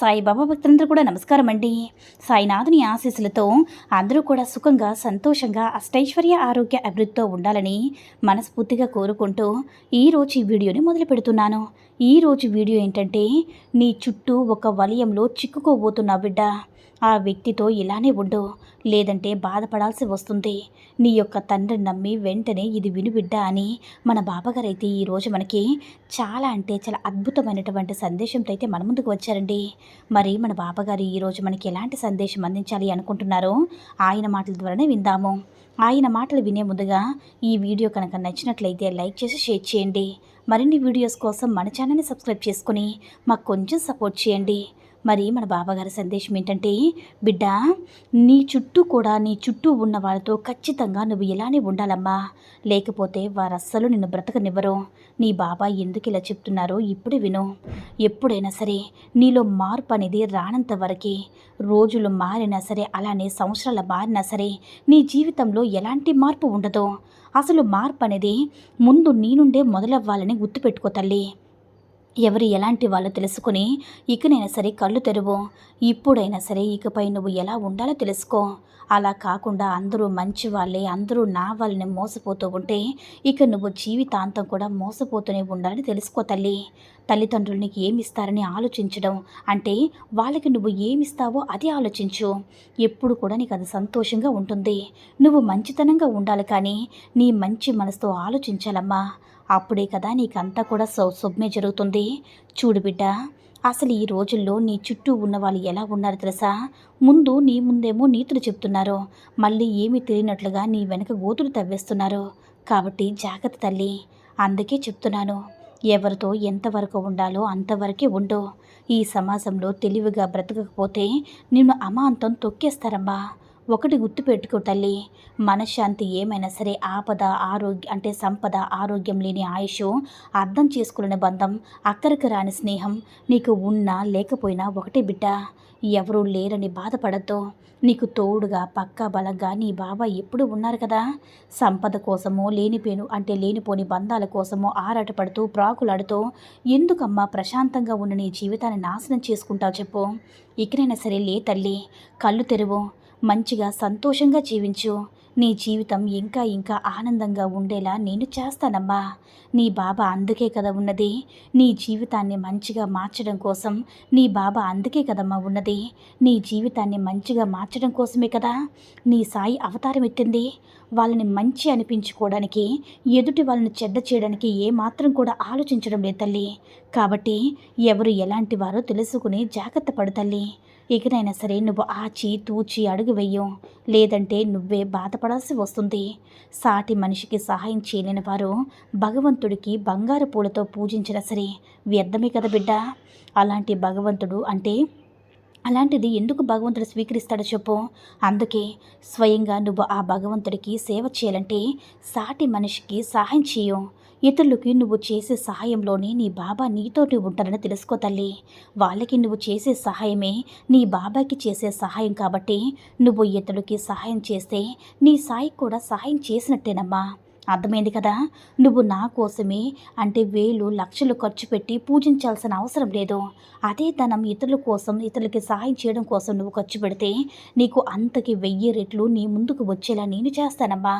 సాయిబాబా భక్తులందరూ కూడా నమస్కారం అండి సాయినాథుని ఆశీస్సులతో అందరూ కూడా సుఖంగా సంతోషంగా అష్టైశ్వర్య ఆరోగ్య అభివృద్ధితో ఉండాలని మనస్ఫూర్తిగా కోరుకుంటూ ఈరోజు ఈ వీడియోని మొదలు పెడుతున్నాను. ఈరోజు వీడియో ఏంటంటే నీ చుట్టూ ఒక వలయంలో చిక్కుకోబోతున్నా బిడ్డ. ఆ వ్యక్తితో ఇలానే ఉండు. లేదంటే బాధపడాల్సి వస్తుంది. నీ యొక్క తండ్రిని నమ్మి వెంటనే ఇది వినుబిడ్డ అని మన బాబాగారు అయితే ఈరోజు మనకి చాలా అంటే చాలా అద్భుతమైనటువంటి సందేశంతో అయితే మన ముందుకు వచ్చారండి. మరి మన బాబాగారు ఈరోజు మనకి ఎలాంటి సందేశం అందించాలి అనుకుంటున్నారో ఆయన మాటల ద్వారానే విందాము. ఆయన మాటలు వినే ముందుగా ఈ వీడియో కనుక నచ్చినట్లయితే లైక్ చేసి షేర్ చేయండి. మరిన్ని వీడియోస్ కోసం మన ఛానల్ని సబ్స్క్రైబ్ చేసుకుని మాకు కొంచెం సపోర్ట్ చేయండి. మరి మన బాబాగారి సందేశం ఏంటంటే బిడ్డ నీ చుట్టూ కూడా నీ చుట్టూ ఉన్న వాళ్ళతో ఖచ్చితంగా నువ్వు ఇలానే ఉండాలమ్మా. లేకపోతే వారు అస్సలు నిన్ను బ్రతకనివ్వరు. నీ బాబా ఎందుకు ఇలా చెప్తున్నారో ఇప్పుడు విను. ఎప్పుడైనా సరే నీలో మార్పు అనేది రానంత వరకే రోజులు మారినా సరే అలానే సంవత్సరాలు మారినా సరే నీ జీవితంలో ఎలాంటి మార్పు ఉండదు. అసలు మార్పు అనేది ముందు నీ నుండే మొదలవ్వాలని గుర్తుపెట్టుకో తల్లి. ఎవరు ఎలాంటి వాళ్ళు తెలుసుకుని ఇకనైనా సరే కళ్ళు తెరువు. ఇప్పుడైనా సరే ఇకపై నువ్వు ఎలా ఉండాలో తెలుసుకో. అలా కాకుండా అందరూ మంచి వాళ్ళే అందరూ నా వాళ్ళని మోసపోతూ ఉంటే ఇక నువ్వు జీవితాంతం కూడా మోసపోతూనే ఉండాలని తెలుసుకో తల్లి. తల్లిదండ్రులు నీకు ఏమిస్తారని ఆలోచించడం అంటే వాళ్ళకి నువ్వు ఏమిస్తావో అది ఆలోచించు. ఎప్పుడు కూడా నీకు అది సంతోషంగా ఉంటుంది. నువ్వు మంచితనంగా ఉండాలి కానీ నీ మంచి మనసుతో ఆలోచించాలమ్మా. అప్పుడే కదా నీకంతా కూడా సౌ సొమ్మే జరుగుతుంది. చూడు బిడ్డ అసలు ఈ రోజుల్లో నీ చుట్టూ ఉన్న వాళ్ళు ఎలా ఉన్నారు తెలుసా? ముందు నీ ముందేమో నీతులు చెప్తున్నారు. మళ్ళీ ఏమీ తెలియనట్లుగా నీ వెనక గోతులు తవ్వేస్తున్నారు. కాబట్టి జాగ్రత్త తల్లి. అందుకే చెప్తున్నాను ఎవరితో ఎంతవరకు ఉండాలో అంతవరకే ఉండు. ఈ సమాజంలో తెలివిగా బ్రతకకపోతే నిన్ను అమాంతం తొక్కేస్తారమ్మా. ఒకటి గుర్తుపెట్టుకో తల్లి. మనశ్శాంతి ఏమైనా సరే ఆపద ఆరోగ్య అంటే సంపద ఆరోగ్యం లేని ఆయుష్ అర్థం చేసుకునే బంధం అక్కడికి రాని స్నేహం నీకు ఉన్నా లేకపోయినా ఒకటే బిడ్డ. ఎవరూ లేరని బాధపడద్దు. నీకు తోడుగా పక్కా బలంగా నీ బాబా ఎప్పుడు ఉన్నారు కదా? సంపద కోసమో లేనిపోను అంటే లేనిపోని బంధాల కోసమో ఆరాటపడుతూ ప్రాకులాడుతూ ఎందుకమ్మా ప్రశాంతంగా ఉన్న నీ జీవితాన్ని నాశనం చేసుకుంటావు చెప్పు. ఇకనైనా సరే లే తల్లి. కళ్ళు తెరువు. మంచిగా సంతోషంగా జీవించు. నీ జీవితం ఇంకా ఇంకా ఆనందంగా ఉండేలా నేను చేస్తానమ్మా. నీ బాబా అందుకే కదా ఉన్నది. నీ జీవితాన్ని మంచిగా మార్చడం కోసం నీ బాబా అందుకే కదమ్మా ఉన్నది. నీ జీవితాన్ని మంచిగా మార్చడం కోసమే కదా నీ సాయి అవతారం ఎత్తింది. వాళ్ళని మంచి అనిపించుకోవడానికి ఎదుటి వాళ్ళని చెడ్డ చేయడానికి ఏమాత్రం కూడా ఆలోచించడం లేదు తల్లి. కాబట్టి ఎవరు ఎలాంటి వారో తెలుసుకుని జాగ్రత్త పడు తల్లి. ఇకనైనా సరే నువ్వు ఆచి తూచి అడుగు వెయ్యం లేదంటే నువ్వే బాధపడాల్సి వస్తుంది. సాటి మనిషికి సహాయం చేయలేని వారు భగవంతుడికి బంగారు పూలతో పూజించినా సరే వ్యర్థమే కదా బిడ్డ. అలాంటి భగవంతుడు అంటే అలాంటిది ఎందుకు భగవంతుడు స్వీకరిస్తాడో చెప్పు. అందుకే స్వయంగా నువ్వు ఆ భగవంతుడికి సేవ చేయాలంటే సాటి మనిషికి సహాయం చేయు. ఇతరులకి నువ్వు చేసే సహాయంలోనే నీ బాబా నీతోటి ఉంటారని తెలుసుకో తల్లి. వాళ్ళకి నువ్వు చేసే సహాయమే నీ బాబాకి చేసే సహాయం కాబట్టి నువ్వు ఇతరులకి సహాయం చేస్తే నీ సాయికి కూడా సహాయం చేసినట్టేనమ్మా. అర్థమైంది కదా? నువ్వు నా కోసమే అంటే వేలు లక్షలు ఖర్చు పెట్టి పూజించాల్సిన అవసరం లేదు. అదే ధనం ఇతరుల కోసం ఇతరులకి సహాయం చేయడం కోసం నువ్వు ఖర్చు పెడితే నీకు అంతకి వెయ్యి రెట్లు నీ ముందుకు వచ్చేలా నేను చేస్తానమ్మా.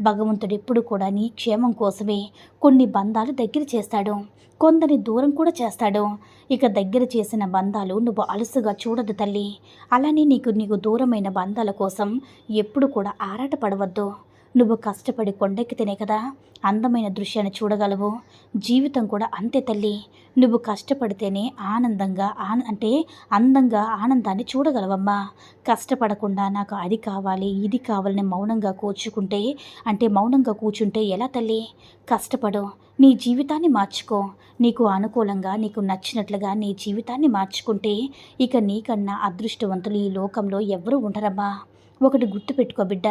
భగవంతుడు ఎప్పుడు కూడా నీ క్షేమం కోసమే కొన్ని బంధాలు దగ్గర చేస్తాడు. కొందరి దూరం కూడా చేస్తాడు. ఇక దగ్గర చేసిన బంధాలు నువ్వు అలసుగా చూడదు తల్లి. అలానే నీకు నీకు దూరమైన బంధాల కోసం ఎప్పుడు కూడా ఆరాటపడవద్దు. నువ్వు కష్టపడి కొండెక్కితేనే కదా అందమైన దృశ్యాన్ని చూడగలవు. జీవితం కూడా అంతే తల్లి. నువ్వు కష్టపడితేనే ఆనందంగా ఆన అంటే అందంగా ఆనందాన్ని చూడగలవమ్మా. కష్టపడకుండా నాకు అది కావాలి ఇది కావాలని మౌనంగా కూర్చుకుంటే అంటే మౌనంగా కూర్చుంటే ఎలా తల్లి? కష్టపడు నీ జీవితాన్ని మార్చుకో. నీకు అనుకూలంగా నీకు నచ్చినట్లుగా నీ జీవితాన్ని మార్చుకుంటే ఇక నీకన్నా అదృష్టవంతులు ఈ లోకంలో ఎవరూ ఉండరమ్మా. ఒకటి గుర్తుపెట్టుకో బిడ్డ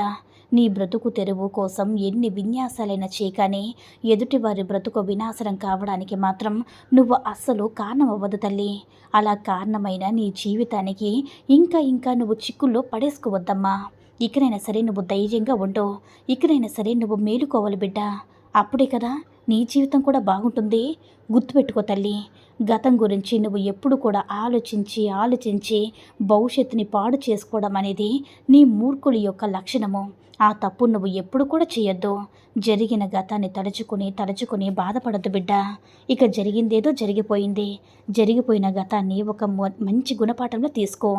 నీ బ్రతుకు తెరువు కోసం ఎన్ని విన్యాసాలైన చేయకనే ఎదుటివారి బ్రతుకు వినాశనం కావడానికి మాత్రం నువ్వు అస్సలు కారణం అవ్వదు తల్లి. అలా కారణమైన నీ జీవితానికి ఇంకా ఇంకా నువ్వు చిక్కుల్లో పడేసుకోవద్దమ్మా. ఇకనైనా సరే నువ్వు ధైర్యంగా ఉండు. ఇకనైనా సరే నువ్వు మేలుకోవాలి బిడ్డ. అప్పుడే కదా నీ జీవితం కూడా బాగుంటుంది. గుర్తుపెట్టుకో తల్లి. గతం గురించి నువ్వు ఎప్పుడు కూడా ఆలోచించి ఆలోచించి భవిష్యత్తుని పాడు చేసుకోవడం అనేది నీ మూర్ఖుడి యొక్క లక్షణము. ఆ తప్పు నువ్వు ఎప్పుడు కూడా చేయొద్దు. జరిగిన గతాన్ని తలుచుకుని తలుచుకుని బాధపడద్దు బిడ్డ. ఇక జరిగిందేదో జరిగిపోయింది. జరిగిపోయిన గతాన్ని ఒక మంచి గుణపాఠంలో తీసుకో.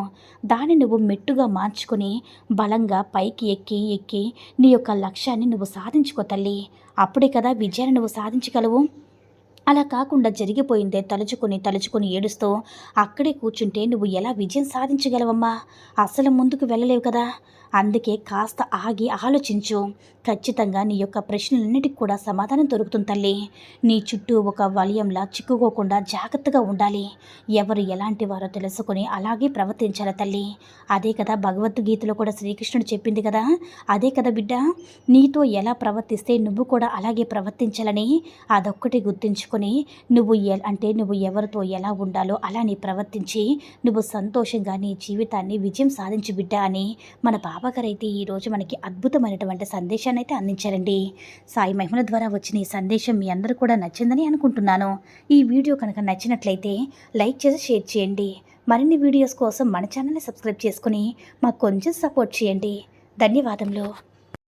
దాన్ని నువ్వు మెట్టుగా మార్చుకొని బలంగా పైకి ఎక్కి ఎక్కి నీ యొక్క లక్ష్యాన్ని నువ్వు సాధించుకో తల్లి. అప్పుడే కదా విజయాన్ని నువ్వు సాధించగలవు. అలా కాకుండా జరిగిపోయిందే తలుచుకొని తలుచుకొని ఏడుస్తూ అక్కడే కూర్చుంటే నువ్వు ఎలా విజయం సాధించగలవమ్మా? అసలు ముందుకు వెళ్ళలేవు కదా? అందుకే కాస్త ఆగి ఆలోచించు. ఖచ్చితంగా నీ యొక్క ప్రశ్నలన్నిటికి కూడా సమాధానం దొరుకుతుంది తల్లి. నీ చుట్టూ ఒక వలయంలా చిక్కుకోకుండా జాగ్రత్తగా ఉండాలి. ఎవరు ఎలాంటి వారో తెలుసుకొని అలాగే ప్రవర్తించాలి తల్లి. అదే కదా భగవద్గీతలో కూడా శ్రీకృష్ణుడు చెప్పింది కదా? అదే కదా బిడ్డ? నీతో ఎలా ప్రవర్తిస్తే నువ్వు కూడా అలాగే ప్రవర్తించాలని అదొక్కటి గుర్తుంచుకో గుర్తుంచుకొని నువ్వు ఎ అంటే నువ్వు ఎవరితో ఎలా ఉండాలో అలా నీ ప్రవర్తించి నువ్వు సంతోషంగా నీ జీవితాన్ని విజయం సాధించి బిడ్డ అని మన బాబాగారు అయితే ఈరోజు మనకి అద్భుతమైనటువంటి సందేశాన్ని అయితే అందించారండి. సాయి మహిమల ద్వారా వచ్చిన ఈ సందేశం మీ అందరూ కూడా నచ్చిందని అనుకుంటున్నాను. ఈ వీడియో కనుక నచ్చినట్లయితే లైక్ చేసి షేర్ చేయండి. మరిన్ని వీడియోస్ కోసం మన ఛానల్ని సబ్స్క్రైబ్ చేసుకుని మాకు కొంచెం సపోర్ట్ చేయండి. ధన్యవాదములు.